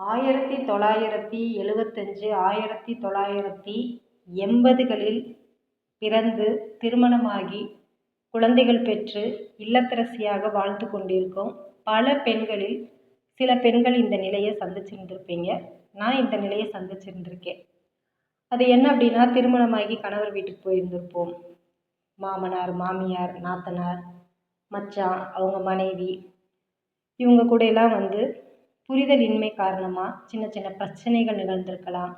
ஆயிரத்தி தொள்ளாயிரத்தி எழுவத்தஞ்சு ஆயிரத்தி தொள்ளாயிரத்தி எண்பதுகளில் பிறந்து திருமணமாகி குழந்தைகள் பெற்று இல்லத்தரசியாக வாழ்ந்து கொண்டிருக்கும் பல பெண்களில் சில பெண்கள் இந்த நிலையை சந்திச்சிருந்திருப்பீங்க. நான் இந்த நிலையை சந்திச்சிருந்திருக்கேன். அது என்ன அப்படின்னா திருமணமாகி கணவர் வீட்டுக்கு போயிருந்திருப்போம். மாமனார் மாமியார் நாத்தனார் மச்சான் அவங்க மனைவி இவங்க கூட எல்லாம் வந்து புரிதலின்மை காரணமாக சின்ன சின்ன பிரச்சனைகள் நிகழ்ந்திருக்கலாம்.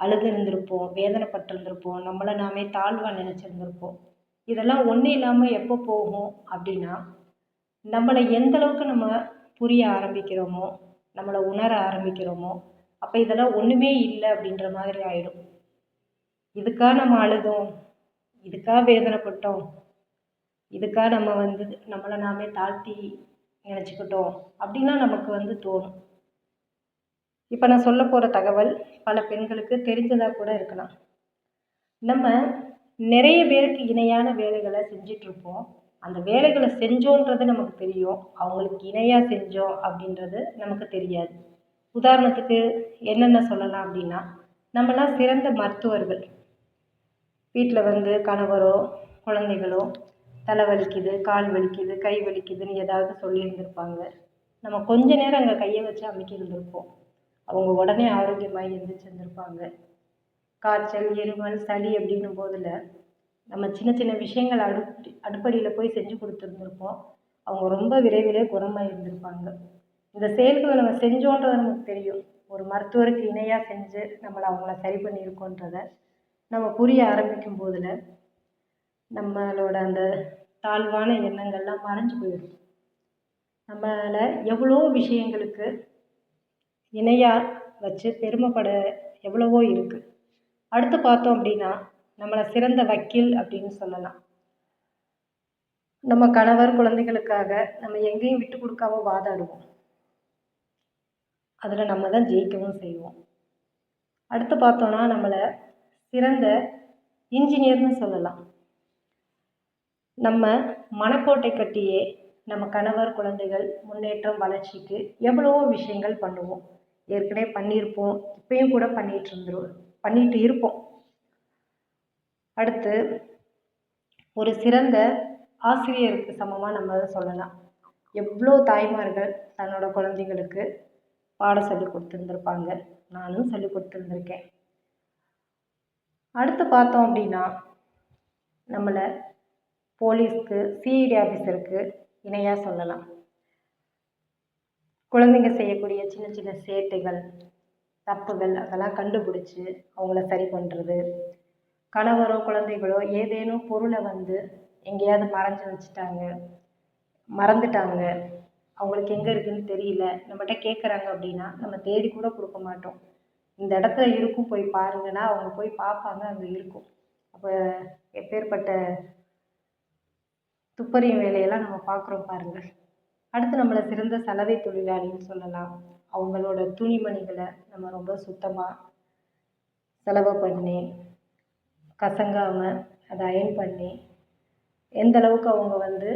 அழுது இருந்திருப்போம் வேதனைப்பட்டிருந்திருப்போம் நம்மளை நாமே தாழ்வாக நினச்சிருந்திருப்போம். இதெல்லாம் ஒன்றும் இல்லாமல் எப்போ போகும் அப்படின்னா நம்மளை எந்த அளவுக்கு நம்ம புரிய ஆரம்பிக்கிறோமோ நம்மளை உணர ஆரம்பிக்கிறோமோ அப்போ இதெல்லாம் ஒன்றுமே இல்லை அப்படின்ற மாதிரி ஆயிடும். இதுக்காக நம்ம அழுதோம் இதுக்காக வேதனைப்பட்டோம் இதுக்காக நம்ம வந்து நம்மளை நாமே தாழ்த்தி நினச்சிக்கிட்டோம் அப்படின்லாம் நமக்கு வந்து தோணும். இப்போ நான் சொல்ல போகிற தகவல் பல பெண்களுக்கு தெரிஞ்சதாக கூட இருக்கலாம். நம்ம நிறைய பேருக்கு இணையான வேலைகளை செஞ்சிட்ருப்போம் அந்த வேலைகளை செஞ்சோன்றது நமக்கு தெரியும். அவங்களுக்கு இணையாக செஞ்சோம் அப்படின்றது நமக்கு தெரியாது. உதாரணத்துக்கு என்னென்ன சொல்லலாம் அப்படின்னா நம்மளாம் சிறந்த மருத்துவர்கள். வீட்டில் வந்து கணவரோ குழந்தைகளோ தலை வலிக்குது கால் வலிக்குது கை வலிக்குதுன்னு ஏதாவது சொல்லியிருந்திருப்பாங்க. நம்ம கொஞ்ச நேரம் அங்கே கையை வச்சு அமுக்கி இருந்திருப்போம் அவங்க உடனே ஆரோக்கியமாக எழுந்திரிச்சு வந்திருப்பாங்க. காய்ச்சல் இருமல் சளி அப்படின்னும் போதில் நம்ம சின்ன சின்ன விஷயங்கள் அடுப் அடுப்படியில் போய் செஞ்சு கொடுத்துருந்துருப்போம். அவங்க ரொம்ப விரைவிலே குணமாக இருந்திருப்பாங்க. இந்த செயல்களை நம்ம செஞ்சோன்றது நமக்கு தெரியும். ஒரு மருத்துவருக்கு இணையாக செஞ்சு நம்மளை அவங்கள சரி பண்ணியிருக்கோன்றத நம்ம புரிய ஆரம்பிக்கும் போதில் நம்மளோட அந்த தாழ்வான எண்ணங்கள்லாம் மறைஞ்சு போயிடும். நம்மளால் எவ்வளோ விஷயங்களுக்கு இணையார் வச்சு பெருமைப்பட எவ்வளவோ இருக்குது அடுத்து பார்த்தோம் அப்படின்னா நம்மளை சிறந்த வக்கீல் அப்படின்னு சொல்லலாம். நம்ம கணவர் குழந்தைகளுக்காக நம்ம எங்கேயும் விட்டு கொடுக்காம வாதாடுவோம். அதில் நம்ம தான் ஜெயிக்கவும் செய்வோம். அடுத்து பார்த்தோன்னா நம்மளை சிறந்த இன்ஜினியர்னு சொல்லலாம். நம்ம மனக்கோட்டை கட்டியே நம்ம கணவர் குழந்தைகள் முன்னேற்றம் வளர்ச்சிக்கு எவ்வளவோ விஷயங்கள் பண்ணுவோம். ஏற்கனவே பண்ணியிருப்போம். இப்பயும் கூட பண்ணிகிட்டு இருந்துரும் பண்ணிகிட்டு இருப்போம். அடுத்து ஒரு சிறந்த ஆசிரியருக்கு சமமாக நம்ம அதை சொல்லலாம். எவ்வளோ தாய்மார்கள் தன்னோட குழந்தைங்களுக்கு பாடம் சொல்லி கொடுத்துருந்துருப்பாங்க. நானும் சொல்லி கொடுத்துருந்துருக்கேன். அடுத்து பார்த்தோம் அப்படின்னா நம்மளை போலீஸ்க்கு சிஐடி ஆஃபீஸருக்கு இணையாக சொல்லலாம். குழந்தைங்க செய்யக்கூடிய சின்ன சின்ன சேட்டைகள் தப்புகள் அதெல்லாம் கண்டுபிடிச்சி அவங்கள சரி பண்ணுறது கணவரோ குழந்தைகளோ ஏதேனும் பொருளை வந்து எங்கேயாவது மறைஞ்சி வச்சுட்டாங்க மறந்துட்டாங்க அவங்களுக்கு எங்கே இருக்குதுன்னு தெரியல நம்மகிட்ட கேட்குறாங்க அப்படின்னா நம்ம தேடி கூட கொடுக்க மாட்டோம். இந்த இடத்துல இருக்கும் போய் பாருங்கன்னா அவங்க போய் பார்ப்பாங்க அங்கே இருக்கும். அப்போ எப்பேற்பட்ட துப்பறியும் வேலையெல்லாம் நம்ம பார்க்குறோம் பாருங்கள். அடுத்து நம்மளை சிறந்த சலவை தொழிலாளின்னு சொல்லலாம். அவங்களோட துணிமணிகளை நம்ம ரொம்ப சுத்தமாக செலவு பண்ணி கசங்காமல் அதை அயன் பண்ணி எந்த அளவுக்கு அவங்க வந்து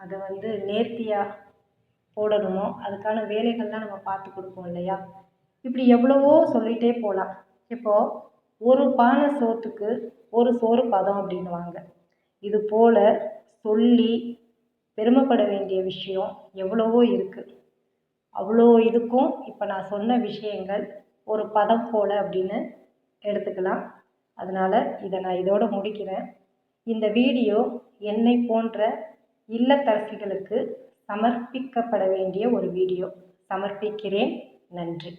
அதை வந்து நேர்த்தியாக போடணுமோ அதுக்கான வேலைகள்லாம் நம்ம பார்த்து கொடுப்போம் இல்லையா? இப்படி எவ்வளவோ சொல்லிகிட்டே போகலாம். இப்போது ஒரு பானை சோற்றுக்கு ஒரு சோறு பதம் அப்படின்னுவாங்க. இது போல் சொல்லி பெருமைப்பட வேண்டிய விஷயம் எவ்வளவோ இருக்குது அவ்வளோ இதுக்கும் இப்போ நான் சொன்ன விஷயங்கள் ஒரு பதம் போல் அப்படின்னு எடுத்துக்கலாம். அதனால் இதை நான் இதோடு முடிக்கிறேன். இந்த வீடியோ என்னை போன்ற இல்லத்தரசிகளுக்கு சமர்ப்பிக்கப்பட வேண்டிய ஒரு வீடியோ. சமர்ப்பிக்கிறேன். நன்றி.